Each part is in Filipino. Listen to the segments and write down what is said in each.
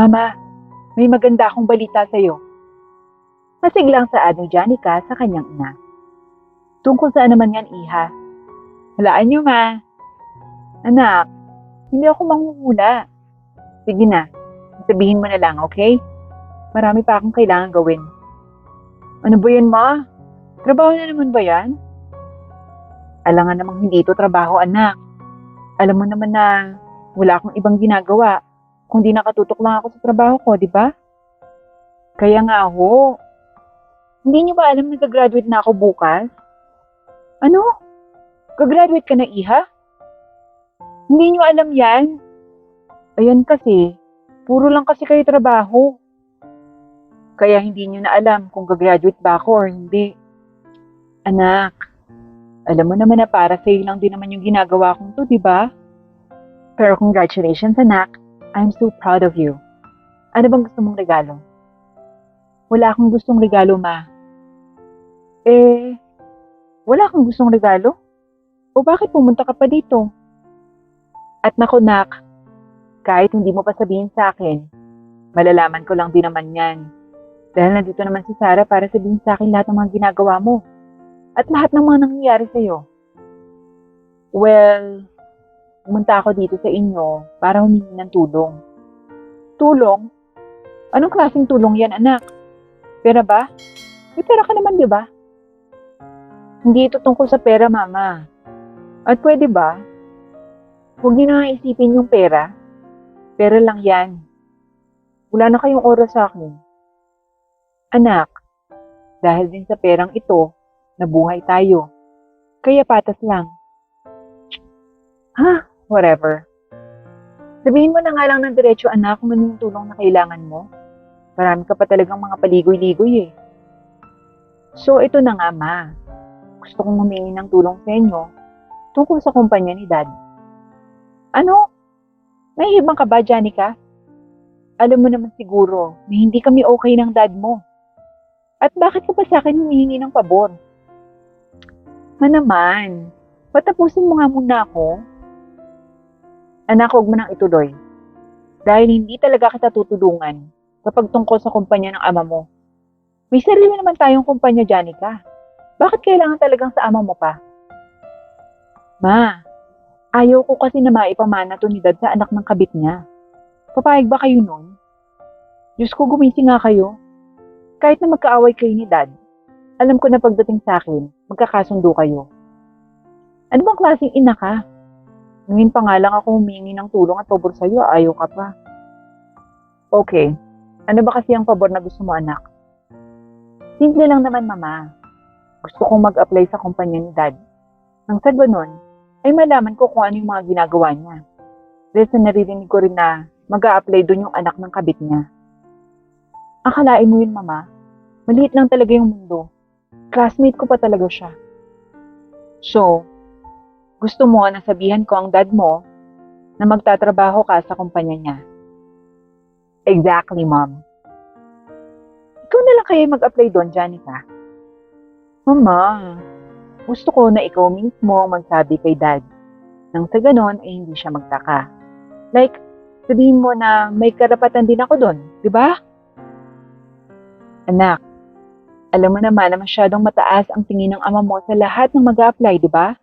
Mama, may maganda akong balita sa'yo. Masiglang saad ni Janica sa kanyang ina. Tungkol saan naman yan, Iha? Halaan niyo, Ma. Anak, hindi ako manghuhula. Sige na, sabihin mo na lang, okay? Marami pa akong kailangan gawin. Ano ba yan, Ma? Trabaho na naman ba yan? Alangan namang hindi ito trabaho, anak. Alam mo naman na wala akong ibang ginagawa kundi nakatutok lang ako sa trabaho ko, di ba? Kaya nga ho. Hindi niyo ba alam na gagraduate na ako bukas? Ano? Gagraduate ka na, Iha? Hindi niyo alam yan? Ayan kasi, puro lang kasi kayo trabaho. Kaya hindi niyo na alam kung gagraduate ba ako or hindi. Anak, alam mo naman na para sa'yo lang din naman yung ginagawa kong to, di ba? Pero congratulations, anak. I'm so proud of you. Ano bang gusto mong regalo? Wala akong gustong regalo, ma. Eh, wala akong gustong regalo? O bakit pumunta ka pa dito? At naku, nak, kahit hindi mo pa sabihin sa akin, malalaman ko lang din naman yan. Dahil nandito naman si Sarah para sabihin sa akin lahat ng mga ginagawa mo. At lahat ng mga nangyayari sa'yo. Well, pumunta ako dito sa inyo para humingi ng tulong. Tulong? Anong klaseng tulong yan, anak? Pera ba? May pera ka naman, di ba? Hindi ito tungkol sa pera, mama. At pwede ba? Huwag niyo na isipin yung pera. Pera lang yan. Wala na kayong oras sa akin. Anak, dahil din sa perang ito, nabuhay tayo. Kaya patas lang. Ha? Whatever. Sabihin mo na nga lang ng diretso, anak, kung ano yung tulong na kailangan mo. Marami ka pa talagang mga paligoy-ligoy eh. So, ito na nga, ma. Gusto kong humingi ng tulong sa inyo tungkol sa kumpanya ni Dad. Ano? May hibang ka ba, Janica? Alam mo naman siguro na hindi kami okay ng dad mo. At bakit ka pa sa akin humihingi ng pabor? Ma naman, patapusin mo nga muna ako. Anak, huwag mo nang ituloy. Dahil hindi talaga kita tutulungan kapag tungkol sa kumpanya ng ama mo. May sarili naman tayong kumpanya, Janica. Bakit kailangan talagang sa ama mo pa? Ma, ayaw ko kasi na maipamana to ni Dad sa anak ng kabit niya. Papayag ba kayo nun? Diyos ko, gumising nga kayo. Kahit na magkaaway kayo ni Dad, alam ko na pagdating sa akin, magkakasundo kayo. Ano bang klaseng ina ka? Ngayon pa nga lang ako humingi ng tulong at pabor sa'yo, ayaw ka pa. Okay, ano ba kasi ang pabor na gusto mo anak? Simple lang naman mama. Gusto kong mag-apply sa kumpanya ni dad. Nang sa ganun, ay malaman ko kung ano yung mga ginagawa niya. Dahil sa naririnig ko rin na mag apply doon yung anak ng kabit niya. Akalain mo yun mama, maliit lang talaga yung mundo. Classmate ko pa talaga siya. So, gusto mo na sabihan ko ang dad mo na magtatrabaho ka sa kumpanya niya. Exactly, mom. Ikaw na lang kaya mag-apply doon, Janica. Mama, gusto ko na ikaw mismo ang magsabi kay dad. Nang sa ganon ay hindi siya magtaka. Like, sabihin mo na may karapatan din ako doon, di ba? Anak, alam mo naman na masyadong mataas ang tingin ng ama mo sa lahat ng mag apply di ba?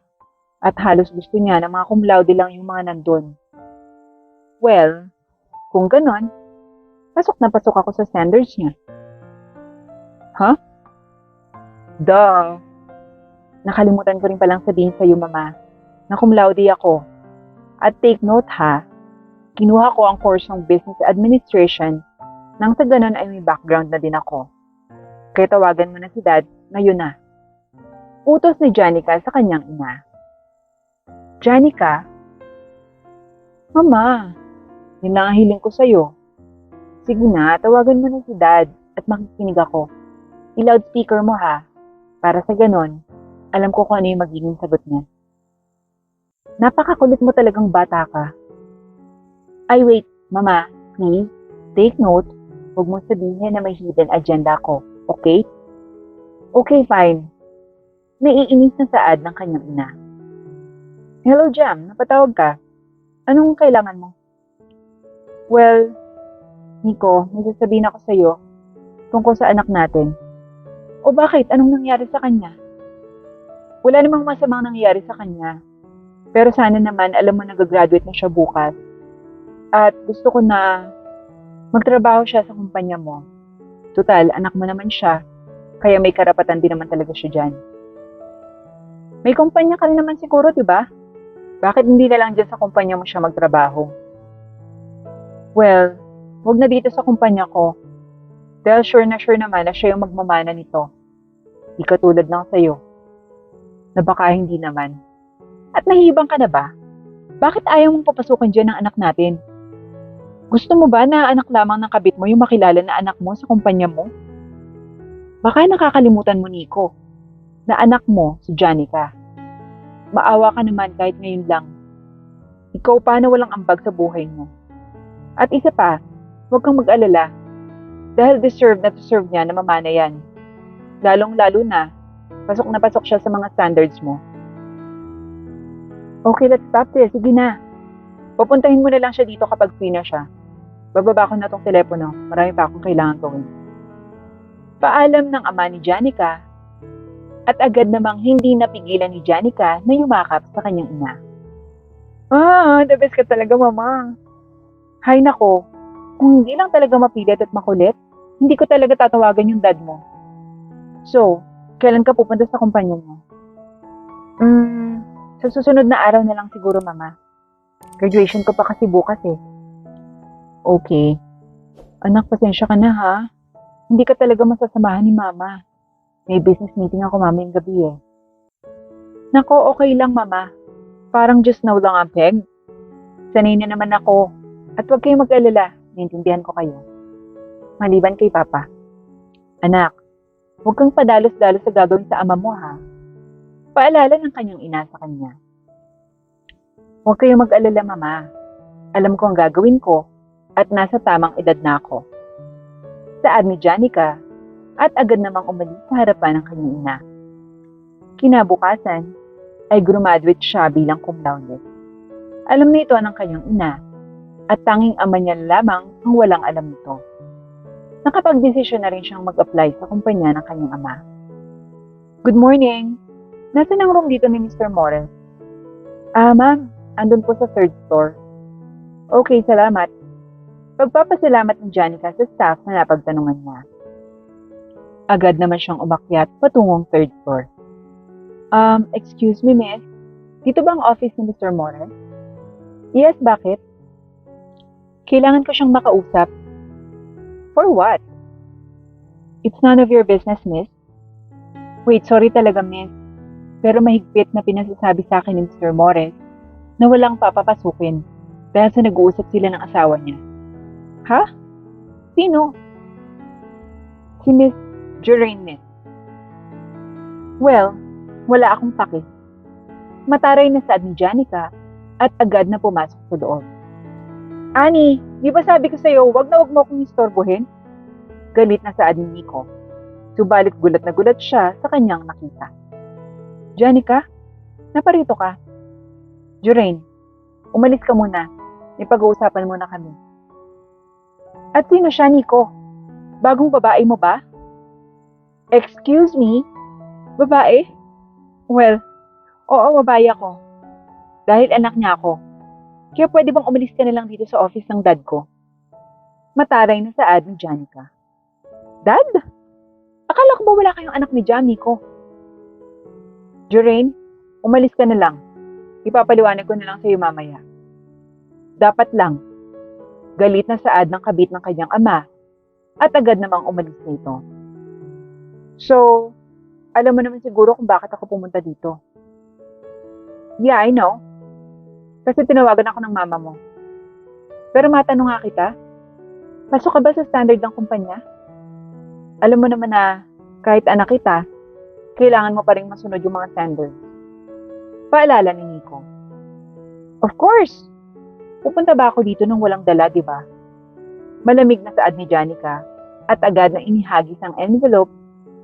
At halos gusto niya na mga cum laude lang yung mga nandun. Well, kung ganon, pasok na pasok ako sa standards niya. Huh? Duh. Nakalimutan ko rin palang sabihin sa'yo, mama, na cum laude ako. At take note ha, kinuha ko ang course ng Business Administration nang sa ganon ay may background na din ako. Kaya tawagan mo na si dad, ngayon na. Utos ni Janica sa kanyang ina. Janica? Mama, yun ko sa'yo. Sige na, tawagan mo na si dad at makikinig ako. I-loudspeaker mo ha, para sa ganon, alam ko kung ano yung magiging sagot niya. Napakakulit mo talagang bata ka. Ay wait, mama, please, take note, huwag mo sabihin na may hidden agenda ko, okay? Okay, fine. Naiinis na saad ng kanyang ina. Hello, Jam. Napatawag ka. Anong kailangan mo? Well, Nico, may sasabihin ako sa'yo tungkol sa anak natin. O bakit? Anong nangyari sa kanya? Wala namang masamang nangyari sa kanya. Pero sana naman alam mo nag-graduate na siya bukas. At gusto ko na magtrabaho siya sa kumpanya mo. Tutal, anak mo naman siya. Kaya may karapatan din naman talaga siya dyan. May kumpanya ka rin naman siguro, di ba? Bakit hindi na lang dyan sa kumpanya mo siya magtrabaho? Well, wag na dito sa kumpanya ko. Dahil sure na sure naman na siya yung magmamana nito. Di katulad ng sa'yo. Na baka hindi naman. At nahihibang ka na ba? Bakit ayaw mong papasukin dyan ng anak natin? Gusto mo ba na anak lamang ng kabit mo yung makilala na anak mo sa kumpanya mo? Baka nakakalimutan mo, Nico, na anak mo si Janica. Maawa ka naman kahit ngayon lang. Ikaw pa na walang ambag sa buhay mo. At isa pa, huwag kang mag-alala. Dahil deserve na deserve niya na mamana yan. Lalong-lalo na, pasok na pasok siya sa mga standards mo. Okay, let's stop this. Sige na. Pupuntahin mo na lang siya dito kapag free na siya. Bababa ko na tong telepono. Marami pa akong kailangan gawin. Paalam ng ama ni Janica at agad namang hindi napigilan ni Janica na yumakap sa kanyang ina. Ah, the best ka talaga, mama. Hay nako, kung hindi lang talaga mapilit at makulit, hindi ko talaga tatawagan yung dad mo. So, kailan ka pupunta sa kumpanya mo? Hmm, sa susunod na araw na lang siguro, mama. Graduation ko pa kasi bukas eh. Okay. Anak, pasensya ka na ha. Hindi ka talaga masasamahan ni mama. May business meeting ako mamayang gabi eh. Nako, okay lang mama. Parang just now lang ang peg. Sanay na naman ako. At huwag kayong mag-alala. Naintindihan ko kayo. Maliban kay papa. Anak, huwag kang padalos-dalos sa gagawin sa ama mo ha. Paalala ng kanyang ina sa kanya. Huwag kayong mag-alala mama. Alam ko ang gagawin ko at nasa tamang edad na ako. Saad ni Janica at agad namang umalis sa harapan ng kanyang ina. Kinabukasan ay graduate siya bilang cum laude. Alam na ito ng kanyang ina at tanging ama niya lamang ang walang alam nito. Nakapag-desisyon na rin siyang mag-apply sa kumpanya ng kanyang ama. Good morning! Nasaan ang room dito ni Mr. Morris? Ah, ma'am. Andun po sa third floor. Okay, salamat. Pagpapasalamat ng Janica sa staff na napagtanungan niya. Agad naman siyang umakyat patungong third floor. Um, excuse me, miss. Dito ba ang office ni Mr. Morris? Yes, bakit? Kailangan ko siyang makausap. For what? It's none of your business, miss. Wait, sorry talaga, miss. Pero mahigpit na pinasasabi sa akin ni Mr. Morris na walang papapasukin dahil sa nag-uusap sila ng asawa niya. Ha? Sino? Si Miss miss. Well, wala akong paki. Mataray na saad ni Janica at agad na pumasok sa loob. Ani, di ba sabi ko sa'yo, wag na wag mo akong istorbohin? Galit na saad ni Nico. Subalit gulat na gulat siya sa kanyang nakita. Janica, naparito ka. Jurain, umalis ka muna. May pag-uusapan muna kami. At sino siya, Nico? Bagong babae mo ba? Excuse me? Babae? Well, oo, babae ako. Dahil anak niya ako. Kaya pwede bang umalis ka na lang dito sa office ng dad ko? Mataray na saad ni Janica. Dad? Akala ko ba wala kayong anak ni Jan, Nico? Jurain, umalis ka na lang. Ipapaliwanag ko na lang sa iyo mamaya. Dapat lang. Galit na saad ng kabit ng kanyang ama at agad namang umalis na ito. So, alam mo naman siguro kung bakit ako pumunta dito. Yeah, I know. Kasi tinawagan ako ng mama mo. Pero matanong nga kita, pasok ka ba sa standard ng kumpanya? Alam mo naman na kahit anak kita, kailangan mo pa rin masunod yung mga standards. Paalala ni Nico. Of course! Pupunta ba ako dito nung walang dala, di ba? Malamig na saad ni Janica at agad na inihagis ang envelope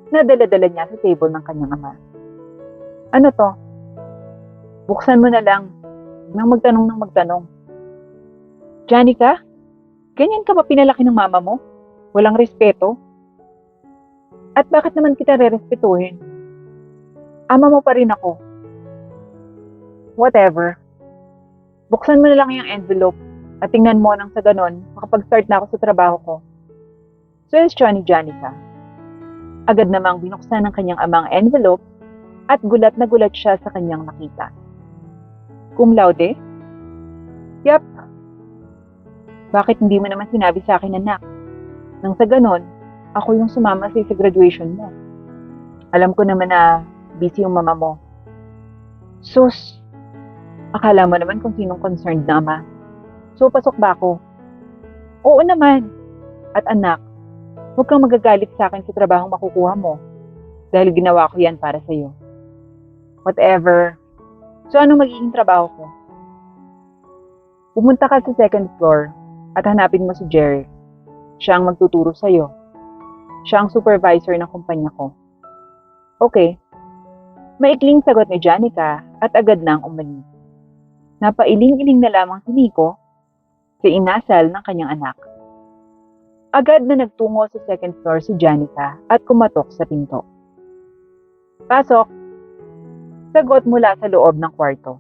na dala-dala niya sa table ng kanyang ama. Ano to? Buksan mo na lang nang magtanong ng magtanong. Janica, ganyan ka ba pinalaki ng mama mo? Walang respeto? At bakit naman kita re-respetuhin? Ama mo pa rin ako. Whatever. Buksan mo na lang yung envelope at tingnan mo nang sa ganon, makapag-start na ako sa trabaho ko. Suwestyon ni Janica. Agad namang binuksan ng kanyang amang envelope at gulat na gulat siya sa kanyang nakita. Cum laude? Yap. Bakit hindi mo naman sinabi sa akin, anak? Nang sa ganon, ako yung sumama sa sa graduation mo. Alam ko naman na busy yung mama mo. Sus, akala mo naman kung sinong concerned na ama. So, pasok ba ako? Oo naman. At anak, huwag kang magagalit sa akin sa trabahong makukuha mo. Dahil ginawa ko yan para sa'yo. Whatever. So, anong magiging trabaho ko? Pumunta ka sa second floor at hanapin mo si Jerry. Siya ang magtuturo sa'yo. Siya ang supervisor ng kumpanya ko. Okay. Maikling sagot ni Janica at agad nang umalis. Napailing-iling na lamang si Nico sa inasal ng kanyang anak. Agad na nagtungo sa second floor si Janica at kumatok sa pinto. Pasok! Sagot mula sa loob ng kwarto.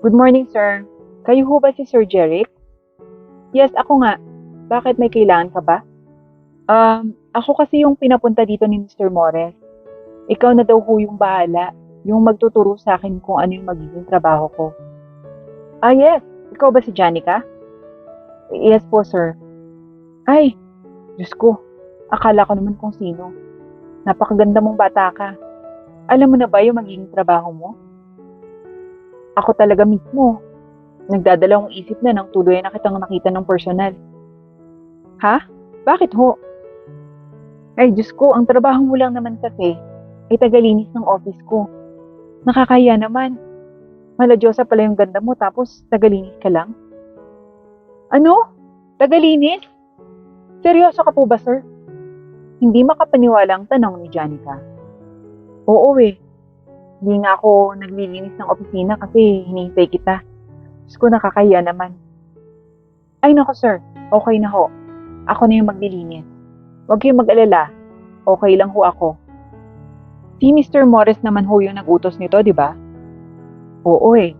Good morning, sir. Kayo ho ba si Sir Jeric? Yes, ako nga. Bakit may kailangan ka ba? Um, ako kasi yung pinapunta dito ni Mr. Morris. Ikaw na daw ho yung bahala, yung magtuturo sa akin kung ano yung magiging trabaho ko. Ah, yes. Ikaw ba si Janica? Yes po, sir. Ay, Diyos ko. Akala ko naman kung sino. Napakaganda mong bata ka. Alam mo na ba yung magiging trabaho mo? Ako talaga mismo. Nagdadalawang isip na ng tuloy na kitang nakita ng personal. Ha? Bakit ho? Ay, Diyos ko, ang trabaho mo lang naman kasi ay tagalinis ng office ko. Nakakaya naman. Maladyosa pala yung ganda mo tapos tagalinis ka lang. Ano? Tagalinis? Seryoso ka po ba, sir? Hindi makapaniwala ang tanong ni Janica. Oo eh. Hindi nga ako naglilinis ng opisina kasi hinihintay kita. Diyos ko, nakakahiya naman. Ay nako sir, okay na ho. Ako na yung maglilinis. Huwag kayong mag-alala. Okay lang ho ako. Si Mr. Morris naman ho yung nagutos nito, di ba? Oo eh.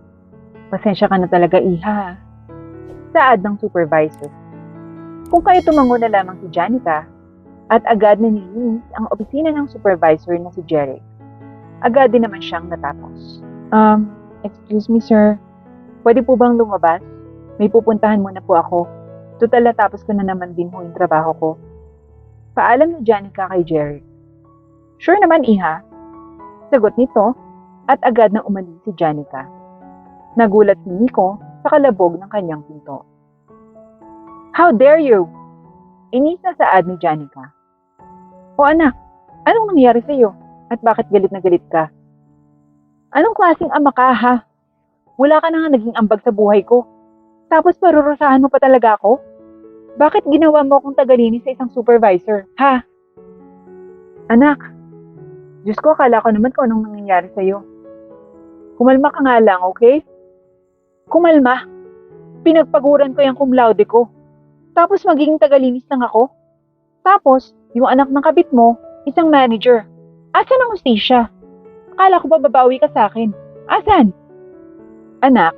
Pasensya ka na talaga, iha. Saad ng supervisor. Kung kayo tumango na lamang si Janica, at agad na nilinis ang opisina ng supervisor na si Jerry. Agad din naman siyang natapos. Um, excuse me sir, pwede po bang lumabas? May pupuntahan muna po ako. Total natapos ko na naman din ho yung trabaho ko. Paalam ni Janica kay Jerry. Sure naman, Iha. Sagot nito at agad na umalis si Janica. Nagulat si Nico sa kalabog ng kanyang pinto. How dare you? Inis na saad ni Janica. O anak, anong nangyari sa iyo? At bakit galit na galit ka? Anong klaseng ama ka ha? Wala ka na nga naging ambag sa buhay ko. Tapos parurusahan mo pa talaga ako? Bakit ginawa mo akong tagalinis sa isang supervisor, ha? Anak, Diyos ko, akala ko naman kung anong nangyayari sa'yo. Kumalma ka nga lang, okay? Kumalma. Pinagpaguran ko yung cum laude ko. Tapos magiging tagalinis lang ako. Tapos, yung anak ng kabit mo, isang manager. Asan ang ustisya? Akala ko ba babawi ka sa akin? Asan? Anak,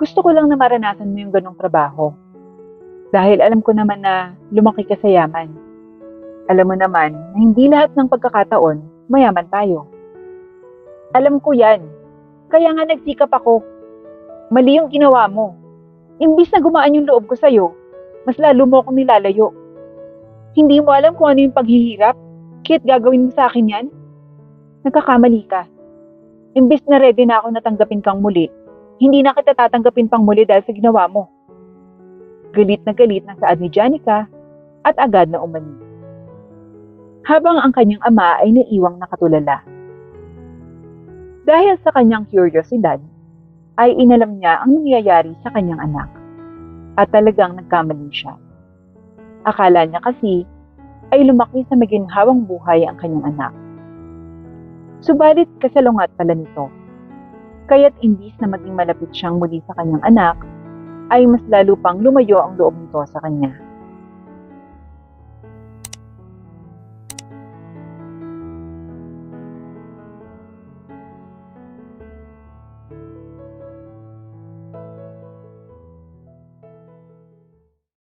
gusto ko lang na maranasan mo yung ganong trabaho. Dahil alam ko naman na lumaki ka sa yaman. Alam mo naman na hindi lahat ng pagkakataon mayaman tayo. Alam ko yan. Kaya nga nagsikap ako. Mali yung ginawa mo. Imbis na gumaan yung loob ko sa'yo, mas lalo mo akong nilalayo. Hindi mo alam kung ano yung paghihirap, kit gagawin mo sa akin yan? Nagkakamali ka. Imbis na ready na ako natanggapin kang muli, hindi na kita tatanggapin pang muli dahil sa ginawa mo. Galit na galit na saad ni Janica at agad na umalis. Habang ang kanyang ama ay naiwang nakatulala. Dahil sa kanyang kuryosidad, ay inalam niya ang nangyayari sa kanyang anak. At talagang nagkamali siya. Akala niya kasi ay lumaki sa maginhawang buhay ang kanyang anak. Subalit kasalungat pala nito. Kaya't imbis na maging malapit siyang muli sa kanyang anak, ay mas lalo pang lumayo ang loob nito sa kanya.